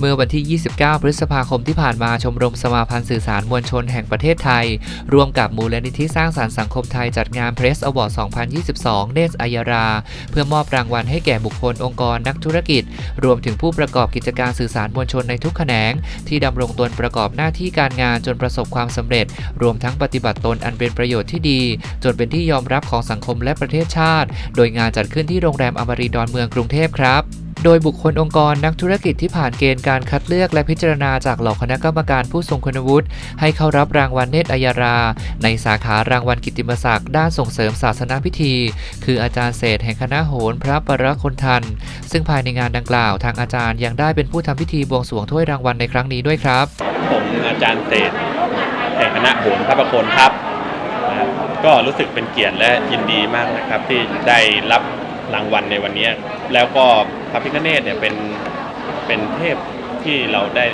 เมื่อวันที่ 29 พฤษภาคมที่ผ่านมาชมรมสมาพันธ์สื่อสารมวลชนแห่งประเทศไทย ร่วมกับมูลนิธิสร้างสารรค์สังคมไทยจัดงาน Press Award 2022 เนสอัยรา เพื่อมอบรางวัลให้แก่บุคคลองค์กรนักธุรกิจ รวมถึงผู้ประกอบกิจการสื่อสารมวลชนในทุกแขนง ที่ดำรงตนประกอบหน้าที่การงานจนประสบความสำเร็จ รวมทั้งปฏิบัติตนอันเป็นประโยชน์ที่ดี จนเป็นที่ยอมรับของสังคมและประเทศชาติ โดยงานจัดขึ้นที่โรงแรมอมรีดอนเมืองกรุงเทพครับ โดยบุคคลองค์กรนักธุรกิจที่ผ่านเกณฑ์การคัดเลือกและพิจารณาจากเหล่าคณะกรรมการผู้ทรงคุณวุฒิให้เข้ารับรางวัลเนตรอัยรา ในสาขารางวัลกิติมศักดิ์ด้านส่งเสริมศาสนาพิธี คืออาจารย์เศษแห่งคณะโหนพระปรคนทัน ซึ่งภายในงานดังกล่าวทางอาจารย์ยังได้เป็นผู้ทำพิธีบวงสรวงถ้วยรางวัลในครั้งนี้ด้วยครับ ผมอาจารย์เศษแห่งคณะโหนพระประคนครับ ก็รู้สึกเป็นเกียรติและยินดีมากนะครับที่ได้รับรางวัลในวันนี้ แล้วก็พระพิฆเนศเนี่ยเป็นเป็นเทพที่เราได้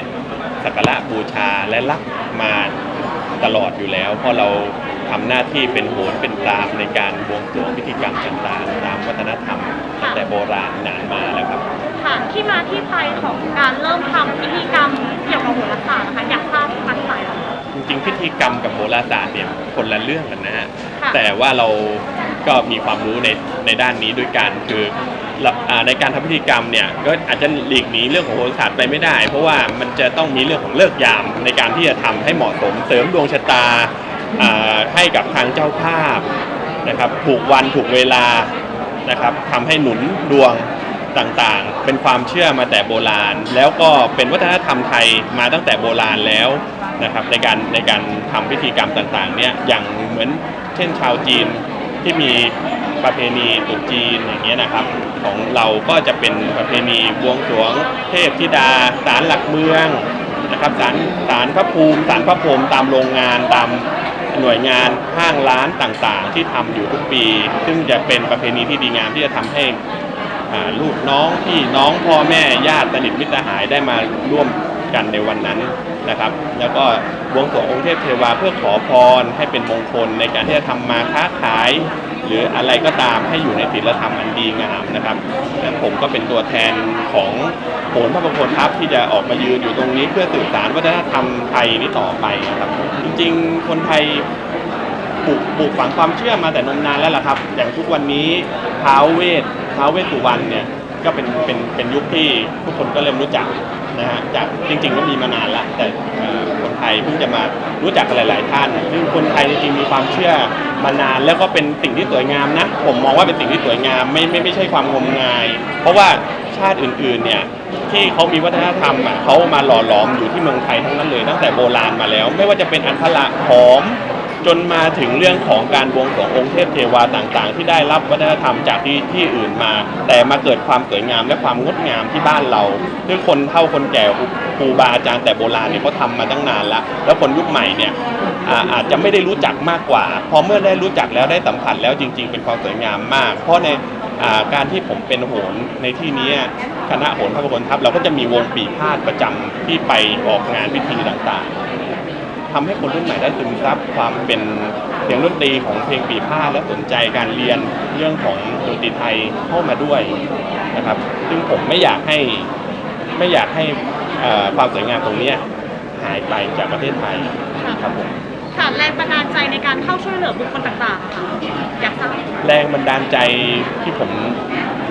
สักการะบูชาและรักมาตลอดอยู่แล้ว เพราะเราทำหน้าที่เป็นโหนเป็นปรามในการบวงสรวงพิธีกรรมต่างๆตามวัฒนธรรมตั้งแต่โบราณนานมาแล้วครับค่ะที่มาที่ไปของการเริ่มทำพิธีกรรมเกี่ยวกับโหราศาสตร์นะคะอยากทราบทักษะจริงๆพิธีกรรมกับโหราศาสตร์เนี่ยคนละเรื่องกันนะฮะค่ะแต่ว่าเราก็มีความรู้ในในด้านนี้ด้วยกันคือหลักอ่า ในการทำพิธีกรรมเนี่ยก็อาจจะหลีกหนีเรื่องของโหราศาสตร์ไปไม่ได้ เพราะว่ามันจะต้องมีเรื่องของเลิกยามในการที่จะทำให้เหมาะสมเสริมดวงชะตาอ่าให้กับทางเจ้าภาพนะครับถูกวันถูกเวลานะครับทำให้หนุนดวงต่างๆ เป็นความเชื่อมาแต่โบราณ แล้วก็เป็นวัฒนธรรมไทยมาตั้งแต่โบราณแล้วนะครับในการในการทำพิธีกรรมต่างๆเนี่ยอย่างเหมือนเช่นชาวจีนที่มี ประเพณีตรุษจีนอย่างเงี้ยนะครับ ของเราก็จะเป็นประเพณีบวงสรวงเทพธิดาศาลหลักเมืองนะครับศาลศาลพระภูมิศาลพระพรหมตามโรงงานตามหน่วยงานห้างร้านต่างๆ ที่ทำอยู่ทุกปี ซึ่งจะเป็นประเพณีที่ดีงามที่จะทำให้ลูกน้องพี่น้องพ่อแม่ญาติสนิทมิตรหายได้มาร่วมกันในวันนั้นนะครับ แล้วก็บวงสรวงองค์เทพเทวาเพื่อขอพรให้เป็นมงคลในการที่จะทำมาค้าขาย หรืออะไรก็ตามให้อยู่ในศีลธรรมอันดีงามนะครับผมก็เป็นตัวแทนของโหนพระประโคนทัพที่จะออกมายืนอยู่ตรงนี้ เพื่อสื่อสารวัฒนธรรมไทยนี้ต่อไปนะครับ จริงๆ คนไทยปลูกปลูกฝังความเชื่อมาแต่นมนานแล้วล่ะครับ อย่างทุกวันนี้ท้าวเวทท้าวเวสสุวรรณเนี่ย ก็เป็นเป็นเป็นยุคที่ทุกคนก็เริ่มรู้จักนะฮะจากจริงๆก็มีมานานแล้วแต่คนไทยเพิ่งจะมารู้จักกันหลาย ๆ ท่านซึ่งคนไทยจริงๆมีความเชื่อมานาน แล้วก็เป็นสิ่งที่สวยงามนะผมมองว่าเป็นสิ่งที่สวยงามไม่ไม่ไม่ใช่ความงมงาย เพราะว่าชาติอื่นๆเนี่ยที่เขามีวัฒนธรรมอะเขามาหล่อหลอมอยู่ที่เมืองไทยทั้งนั้นเลยตั้งแต่โบราณมาแล้ว ไม่ว่าจะเป็นอันพละหอม จนมาถึงเรื่องของการบวงสรวงองค์เทพเทวาต่างๆ ที่ได้รับวัฒนธรรมจากที่ที่อื่นมา แต่มาเกิดความสวยงามและความงดงามที่บ้านเรา ด้วยคนเฒ่าคนแก่ครูบาอาจารย์แต่โบราณเนี่ยเขาทำมาตั้งนานแล้ว แล้วคนยุคใหม่เนี่ยอาอาจจะไม่ได้รู้จักมากกว่า พอเมื่อได้รู้จักแล้วได้สัมผัสแล้วจริง ๆ เป็นความสวยงามมาก เพราะในาการที่ผมเป็นโหนในที่นี้คณะโหนพระบรมทัพเราก็จะมีวงปีพาดประจำที่ไปออกงานพิธีต่างๆ ทำให้คนรุ่นใหม่ได้ซึมซับความเป็นเสียงดนตรีของเพลงปีพาดและสนใจการเรียนเรื่องของดนตรีไทยเข้ามาด้วยนะครับ ซึ่งผมไม่อยากให้ไม่อยากให้เอ่อความสวยงามตรงเนี้ยหายไปจากประเทศไทยครับผมค่ะแรงบันดาลใจในการเข้าช่วยเหลือบุคคลต่างๆอะค่ะอยากทราบแรงบันดาลใจที่ผม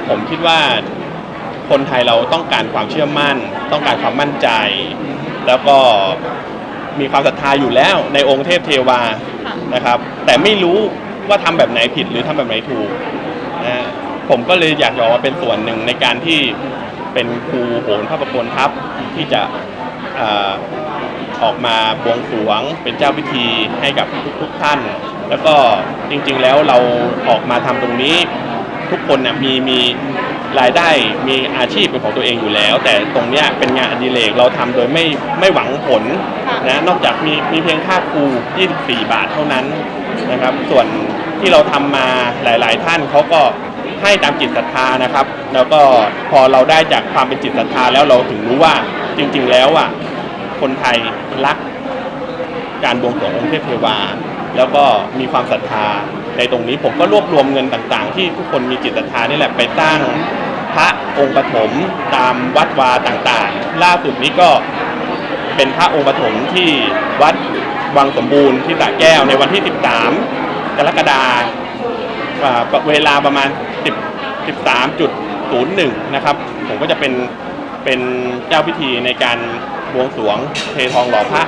ผมคิดว่าคนไทยเราต้องการความเชื่อมั่น ต้องการความมั่นใจ แล้วก็ มีความศรัทธาอยู่แล้วในองค์เทพเทวาค่ะนะครับ แต่ไม่รู้ว่าทำแบบไหนผิดหรือทำแบบไหนถูกนะฮะผมก็เลยอยากจะออกมาเป็นส่วนหนึ่งในการที่เป็นครูโหนพระประโคนทัพที่จะเอ่อออกมาบวงสรวงเป็นเจ้าพิธีให้กับทุกๆท่าน แล้วก็จริงๆแล้วเราออกมาทำตรงนี้ทุกคนเนี่ยมีมี รายได้มีอาชีพเป็นของตัวเองอยู่แล้ว แต่ตรงเนี้ยเป็นงานอดิเรกเราทำโดยไม่ไม่หวังผลนะนอกจากมีมีเพียงค่าครู 24 บาทเท่านั้นนะครับ ส่วนที่เราทำมาหลาย ๆ ท่านเขาก็ให้ตามจิตศรัทธานะครับ แล้วก็พอเราได้จากความเป็นจิตศรัทธาแล้วเราถึงรู้ว่าจริง ๆ แล้วอะคนไทยรักการบวงสรวงองค์เทพเทวา แล้วก็มีความศรัทธาในตรงนี้ผมก็รวบรวมเงินต่างๆ ที่ทุกคนมีจิตศรัทธานี่แหละไปตั้ง พระองค์ปฐมตามวัดวาต่างๆ ล่าสุดนี้ก็เป็นพระองค์ปฐมที่วัดวังสมบูรณ์ที่สระแก้วในวันที่ 13 กรกฎาคมเวลาประมาณ 10 13.01 นะครับ ผมก็จะเป็นเป็นเจ้าพิธีในการบวงสรวงเททองหล่อพระ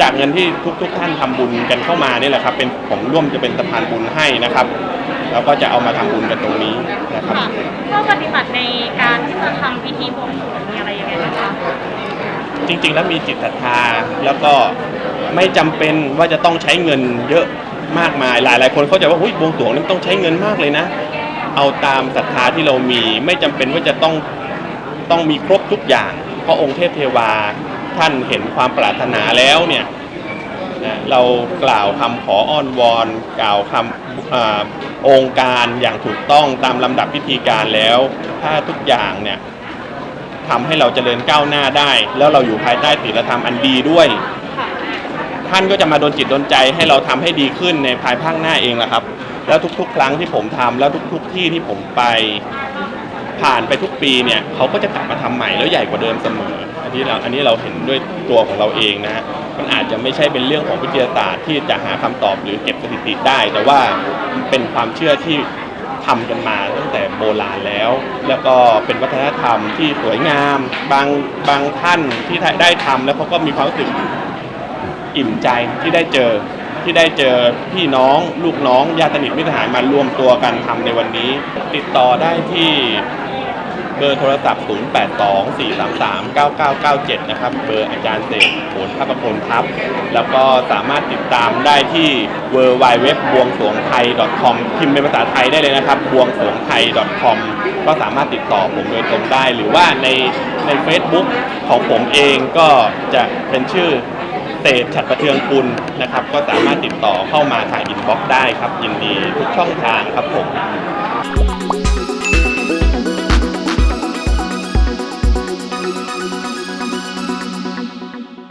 จากเงินที่ทุกๆท่านทำบุญกันเข้ามานี่แหละครับ เป็นผมร่วมจะเป็นสะพานบุญให้นะครับ แล้วก็จะเอามาทำบุญกันตรงนี้นะครับค่ะข้อกจะทำพิ ธีบวงสรวงมีอะไรยังไงบ้างคะจริง ๆ แล้วมีจิตศรัทธาแล้วก็ไม่จำเป็นว่าจะต้องใช้เงินเยอะมากมายหลายๆคนเข้าใจว่าหุ้ยบวงสรวงนี่ต้องใช้เงินมากเลยนะ เอาตามศรัทธาที่เรามีไม่จำเป็นว่าจะต้องต้องมีครบทุกอย่าง เพราะองค์เทพเทวาท่านเห็นความปรารถนาแล้วเนี่ยนะเรากล่าวคำขออ้อนวอน กล่าวคำอาองค์การอย่างถูกต้องตามลำดับพิธีการแล้ว ถ้าทุกอย่างเนี่ย ทำให้เราเจริญก้าวหน้าได้ แล้วเราอยู่ภายใต้ศีลธรรมอันดีด้วย ท่านก็จะมาโดนจิตโดนใจให้เราทำให้ดีขึ้นในภายภาคหน้าเองแหละครับ แล้วทุกๆ ครั้งที่ผมทำแล้วทุก ๆ ที่ที่ผมไปผ่านไปทุกปีเนี่ยเขาก็จะกลับมาทำใหม่แล้วใหญ่กว่าเดิมเสมอ อันนี้เราอันนี้เราเห็นด้วยตัวของเราเองนะฮะมันอาจจะไม่ใช่เป็นเรื่องของวิทยาศาสตร์ที่จะหาคำตอบหรือเก็บสถิติได้ แต่ว่าเป็นความเชื่อที่ ทำกันมาตั้งแต่โบราณแล้ว แล้วก็เป็นวัฒนธรรมที่สวยงาม บางบางท่านที่ได้ทำแล้วเขาก็มีความรู้สึกอิ่มใจที่ได้เจอที่ได้เจอพี่น้องลูกน้องญาติสนิทมิตรสหายมารวมตัวกันทำในวันนี้ ติดต่อได้ที่ เบอร์โทรศัพท์ 0824339997 นะครับ เบอร์อาจารย์เสกโหนพระประพลครับ แล้วก็สามารถติดตามได้ที่ w w w บวงสวงไทย .com พิมพ์เป็นภาษาไทยได้เลยนะครับบวงสวงไทย .com ก็สามารถติดต่อผมโดยตรงได้ หรือว่าในใน Facebook ของผมเองก็จะเป็นชื่อเศษฉัดประเทืองคุณนะครับ ก็สามารถติดต่อเข้ามาทางอินบ็อกซ์ได้ครับ ยินดีทุกช่องทางครับผม